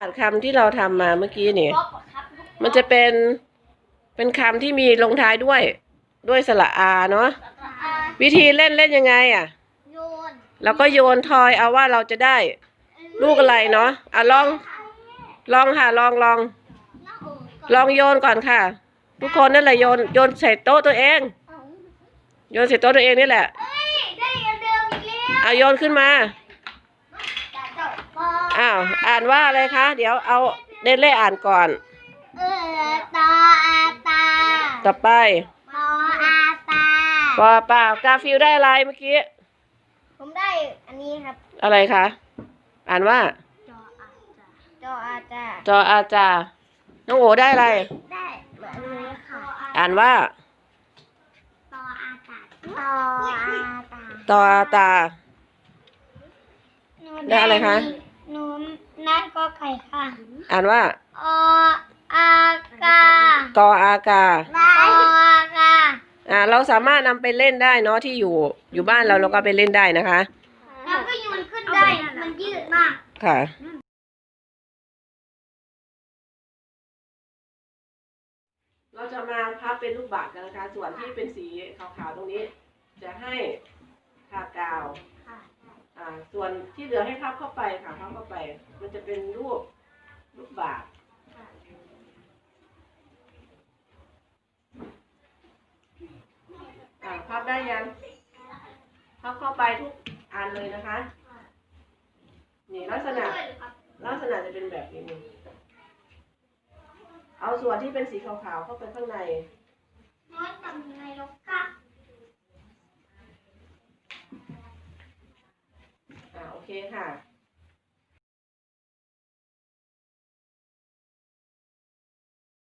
อ่านคำที่เราทำมาเมื่อกี้นี่ป๊อปอะครับมันจะเป็นเป็นคำที่มีลงท้ายด้วย ด้วยสระอาเนาะอ่าวิธีเล่นเล่นยังไงอะโยนแล้วก็โยนทอยเอาว่าเราจะได้ ลูกอะไรเนาะอะลอง ลองค่ะ ลองลองน้าโอ๋ก่อนลองโยนก่อนค่ะ ทุกคนนั่นแหละโยนโยนใส่โต๊ะตัวเองเอาโยนใส่โต๊ะตัวเองนี่แหละเอ้ยได้อันเดิมอีกแล้วเอาโยนขึ้นมาจ่าเจ้าปออ้าวอ่านว่าอะไรคะ เดี๋ยวเอาเดนเล่อ่านก่อน เออตออาตาต่อไปปออาตา ปอเปล่ากาฟิลได้อะไรเมื่อกี้ ผมได้อันนี้ครับอะไรคะ อ่านว่า จออาจาจออาจาจออาจา น้องโอได้อะไร ได้เหมือนนี้ค่ะอ่านว่า ตออาตาตออาตาตออาตาหนูได้อะไรคะ หนู ได้ก็ไข่ค่ะอ่านว่าออากากออากาอากาอ่า เราสามารถนำไปเล่นได้เนาะที่อยู่อยู่บ้านเราเราก็ไปเล่นได้นะคะ แล้วก็โยนขึ้นได้ มันยืดมาก ค่ะ เราจะมาพับเป็นลูกบาศก์กันนะคะ ส่วนที่เป็นสีขาวๆตรงนี้ จะให้ทากาวอ่าส่ วนที่เหลือให้พับเข้าไปค่ะพับเข้าไป มันจะเป็นรูปลูกบาศก์อ่าพับได้ยังพับเข้าไปทุกอันเลยนะคะ นี่ลักษณะลักษณะจะเป็นแบบนี้ เอาส่วนที่เป็นสีขาวๆเข้าไปข้างในน้อยต่ำในลก 对哈。